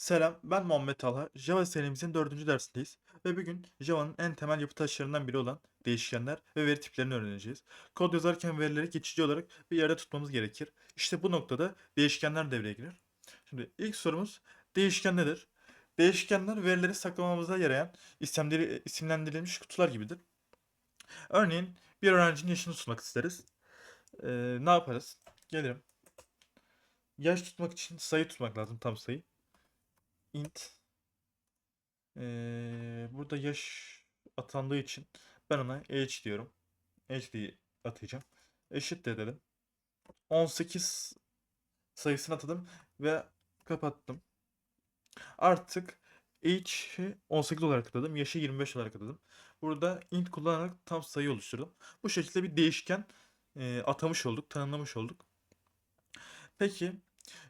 Selam, ben Muhammed Talha. Java serimizin dördüncü dersindeyiz ve bugün Java'nın en temel yapı taşlarından biri olan değişkenler ve veri tiplerini öğreneceğiz. Kod yazarken verileri geçici olarak bir yerde tutmamız gerekir. İşte bu noktada değişkenler devreye girer. Şimdi ilk sorumuz değişken nedir? Değişkenler verileri saklamamıza yarayan isimlendirilmiş kutular gibidir. Örneğin bir öğrencinin yaşını tutmak isteriz. Ee, ne yaparız? Gelirim. Yaş tutmak için sayı tutmak lazım, tam sayı int eee, burada yaş atandığı için ben ona age diyorum. Age diye atayacağım. Eşit de dedim. 18 sayısını atadım ve kapattım. Artık age'i 18 olarak atadım. Yaşı 25 olarak atadım. Burada int kullanarak tam sayı oluşturdum. Bu şekilde bir değişken eee, atamış olduk, tanımlamış olduk. Peki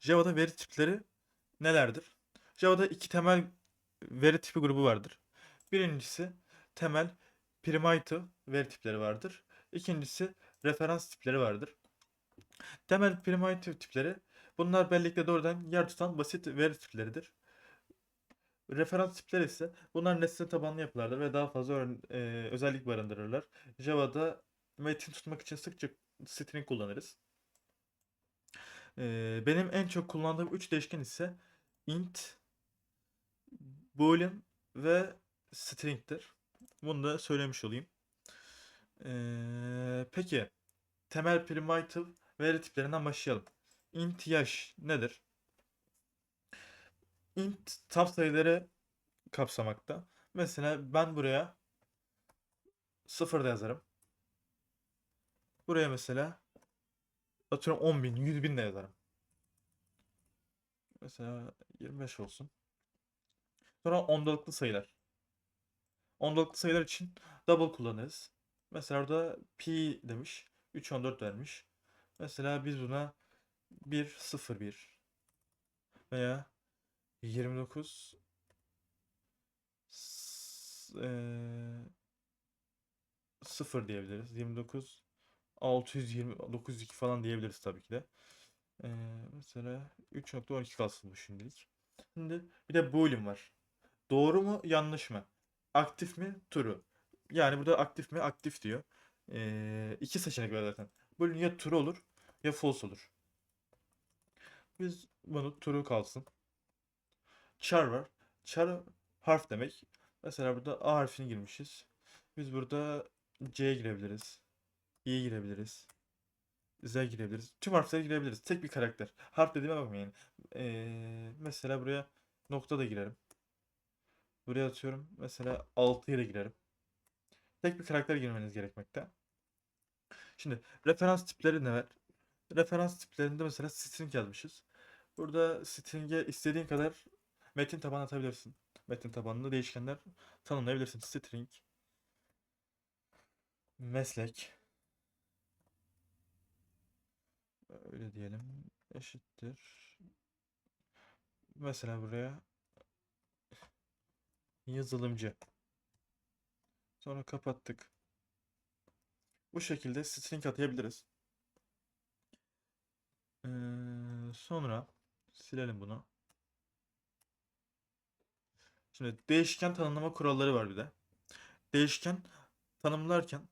Java'da veri tipleri nelerdir? Java'da iki temel veri tipi grubu vardır. Birincisi temel primitive veri tipleri vardır. İkincisi referans tipleri vardır. Temel primitive tipleri bunlar belleğinde doğrudan yer tutan basit veri tipleridir. Referans tipleri ise bunlar nesne tabanlı yapılardır ve daha fazla e, özellik barındırırlar. Java'da metin tutmak için sıkça string kullanırız. E, benim en çok kullandığım 3 değişken ise int, boolean ve string'tir. Bunu da söylemiş olayım. Ee, peki temel primitive veri tiplerinden başlayalım. int yaş nedir? int tam sayıları kapsamakta. Mesela ben buraya 0 da yazarım. Buraya mesela atıyorum 10 bin, 100 bin de yazarım. Mesela 25 olsun. Sonra ondalıklı sayılar. Ondalıklı sayılar için double kullanırız. Mesela orada pi demiş. 3 14 vermiş. Mesela biz buna 1 0 1 veya 29 s- eee, 0 diyebiliriz. 29 620 902 falan diyebiliriz tabii ki de. Eee, mesela 3.12 kalsın bu şimdilik. Şimdi bir de boolean var. Doğru mu yanlış mı? Aktif mi true? Yani burada aktif mi aktif diyor. Ee, iki seçenek var zaten. Boolean ya true olur ya false olur. Biz bunu true kalsın. Char var. Char harf demek. Mesela burada A harfini girmişiz. Biz burada C girebiliriz. İ girebiliriz. Z girebiliriz. Tüm harfleri girebiliriz. Tek bir karakter. Harf dediğime bakmayın. Ee, mesela buraya nokta da girerim. Buraya atıyorum. Mesela 6'ya da girerim. Tek bir karakter girmeniz gerekmekte. Şimdi referans tipleri ne var? Referans tiplerinde mesela string yazmışız. Burada string'e istediğin kadar metin tabanı atabilirsin. Metin tabanlı değişkenler tanımlayabilirsin. String meslek öyle diyelim eşittir. Mesela buraya yazılımcı. Sonra kapattık. Bu şekilde string atayabiliriz. Ee, sonra silelim bunu. Şimdi değişken tanımlama kuralları var bir de. Değişken tanımlarken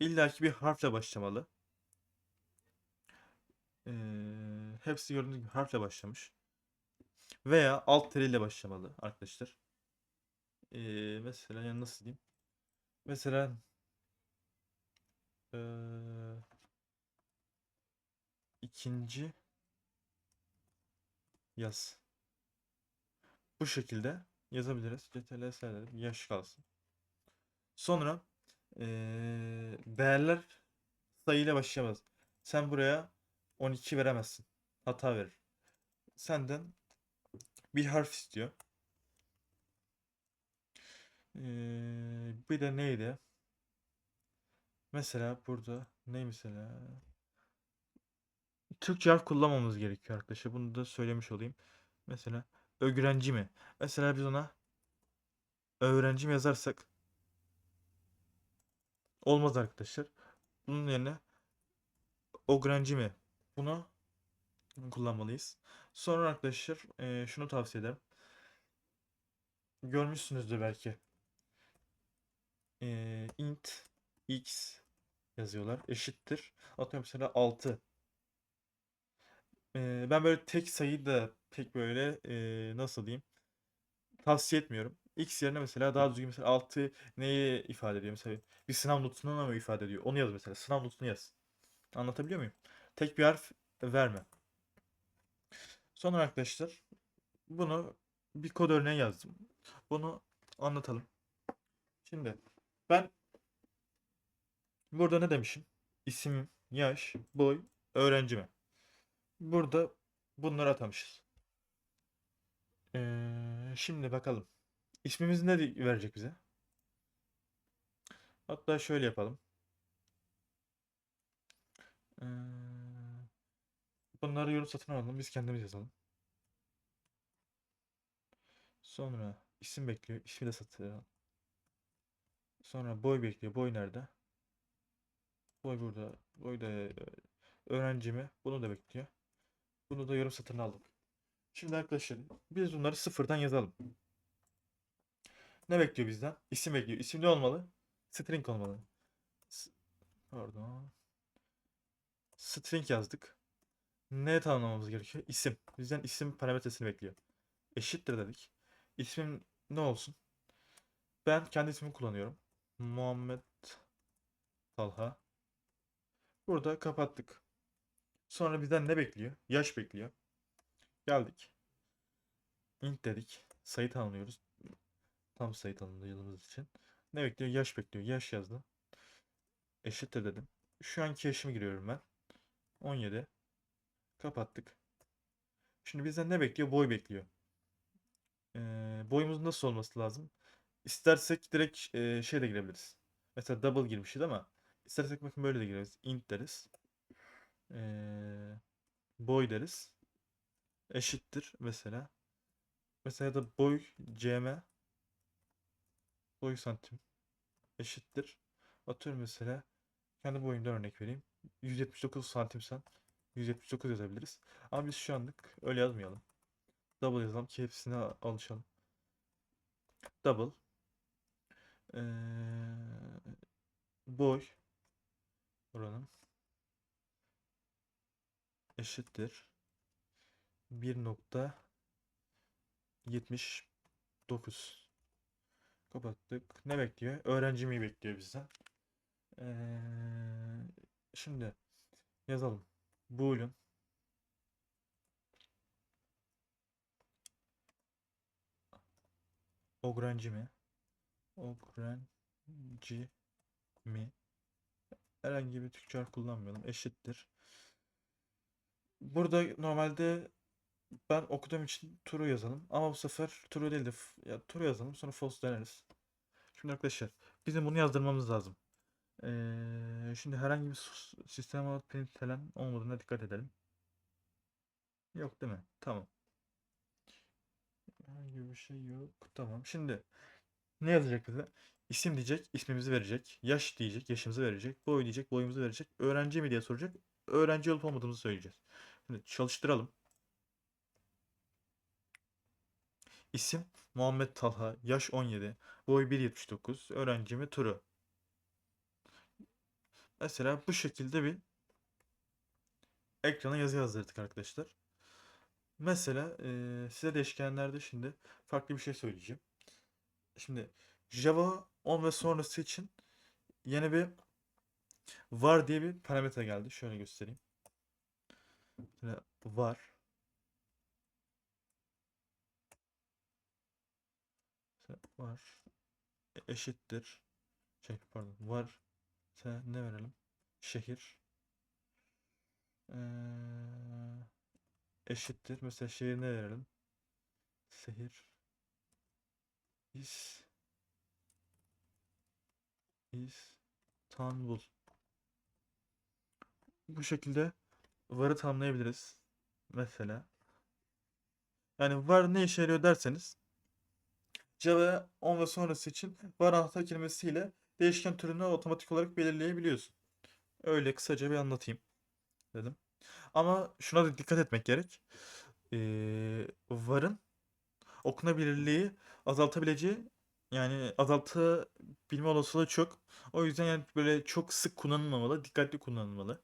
illaki bir harfle başlamalı. Ee, hepsi gördüğünüz gibi harfle başlamış. Veya alt teriyle başlamalı arkadaşlar. Ee, mesela yani nasıl diyeyim? Mesela ee, ikinci yaz. Bu şekilde yazabiliriz. CTRL dedim. Yaş kalsın. Sonra ee, değerler sayıyla başlayamaz. Sen buraya 12 veremezsin. Hata verir. Senden bir harf istiyor. Ee, bir de neydi? Mesela burada ne mesela? Türkçe harf kullanmamız gerekiyor arkadaşlar. Bunu da söylemiş olayım. Mesela öğrenci mi? Mesela biz ona öğrenci mi yazarsak olmaz arkadaşlar. Bunun yerine öğrenci mi? Bunu kullanmalıyız. Sonra arkadaşlar eee, şunu tavsiye ederim. Görmüşsünüzdür belki. Eee, int x yazıyorlar. Eşittir. Atıyorum mesela 6. Eee, ben böyle tek sayıyı da pek böyle eee, nasıl diyeyim tavsiye etmiyorum. X yerine mesela daha düzgün mesela 6 neyi ifade ediyor? Mesela bir sınav notunu mı ifade ediyor? Onu yaz mesela. Sınav notunu yaz. Anlatabiliyor muyum? Tek bir harf verme. Sonra arkadaşlar bunu bir kod örneği yazdım. Bunu anlatalım. Şimdi ben burada ne demişim? İsim, yaş, boy, öğrenci mi? Burada bunları atamışız. Ee, şimdi bakalım. İsmimiz ne verecek bize? Hatta şöyle yapalım. Ee, bunları yorum satın alalım. Biz kendimiz yazalım. Sonra isim bekliyor. İsmi de satın alalım. Sonra boy bekliyor. Boy nerede? Boy burada. Boy da e, öğrenci mi? Bunu da bekliyor. Bunu da yorum satın aldık. Şimdi arkadaşlar biz bunları sıfırdan yazalım. Ne bekliyor bizden? İsim bekliyor. İsim ne olmalı? String olmalı. S- Pardon. String yazdık. Ne tanımlamamız gerekiyor? İsim. Bizden isim parametresini bekliyor. Eşittir dedik. İsmim ne olsun? Ben kendi ismimi kullanıyorum. Muhammed Talha. Burada kapattık. Sonra bizden ne bekliyor? Yaş bekliyor. Geldik. int dedik. Sayı tanımlıyoruz. Tam sayı tanımlı yılımız için. Ne bekliyor? Yaş bekliyor. Yaş yazdı. Eşittir dedim. Şu anki yaşımı giriyorum ben. 17. Kapattık. Şimdi bizden ne bekliyor? Boy bekliyor. Ee, boyumuz nasıl olması lazım? İstersek direkt e, şey de girebiliriz. Mesela double girmişiz ama istersek bakın böyle de gireriz. int deriz. Ee, boy deriz. Eşittir mesela. Mesela da boy cm boy santim eşittir. Atıyorum mesela kendi boyumdan örnek vereyim. 179 santimsen 179 yazabiliriz. Ama biz şu anlık öyle yazmayalım. Double yazalım ki hepsine alışalım. Double. Ee, boy. Buranın. Eşittir. 1.79 Kapattık. Ne bekliyor? Öğrenci mi bekliyor bizden? Ee, şimdi yazalım. Boolean Öğrenci mi? Öğrenci mi? Herhangi bir Türkçe kullanmayalım. Eşittir. Burada normalde ben okuduğum için true yazalım. Ama bu sefer true değil de ya true yazalım sonra false deneriz. Şimdi arkadaşlar bizim bunu yazdırmamız lazım. Ee, şimdi herhangi bir sistem alıp println olmadığına dikkat edelim. Yok değil mi? Tamam. Herhangi bir şey yok. Tamam. Şimdi ne yazacak bize? İsim diyecek, ismimizi verecek. Yaş diyecek, yaşımızı verecek. Boy diyecek, boyumuzu verecek. Öğrenci mi diye soracak. Öğrenci olup olmadığımızı söyleyeceğiz. Şimdi çalıştıralım. İsim Muhammed Talha, yaş 17, boy 1.79, öğrenci mi Turu. Mesela bu şekilde bir ekrana yazı yazdırdık arkadaşlar. Mesela eee, size değişkenlerde şimdi farklı bir şey söyleyeceğim. Şimdi Java 10 ve sonrası için yeni bir var diye bir parametre geldi. Şöyle göstereyim. Var var e- eşittir şey pardon var Mesela ne verelim? Şehir Eee, eşittir. Mesela şehir ne verelim? Şehir is İstanbul. Bu şekilde varı tanımlayabiliriz. Mesela. Yani var ne işe yarıyor derseniz Java 10 ve sonrası için var anahtar kelimesiyle değişken türünü otomatik olarak belirleyebiliyorsun. Öyle kısaca bir anlatayım dedim. Ama şuna da dikkat etmek gerek. eee, varın okunabilirliği azaltabileceği yani azaltabilme olasılığı çok. O yüzden yani böyle çok sık kullanılmamalı, dikkatli kullanılmalı.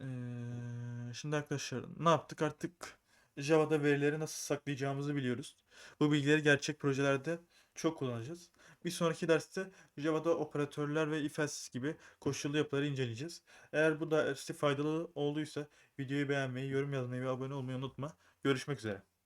Eee, şimdi arkadaşlar ne yaptık artık Java'da verileri nasıl saklayacağımızı biliyoruz. Bu bilgileri gerçek projelerde çok kullanacağız. Bir sonraki derste Java'da operatörler ve if else gibi koşullu yapıları inceleyeceğiz. Eğer bu dersi faydalı olduysa videoyu beğenmeyi, yorum yazmayı ve abone olmayı unutma. Görüşmek üzere.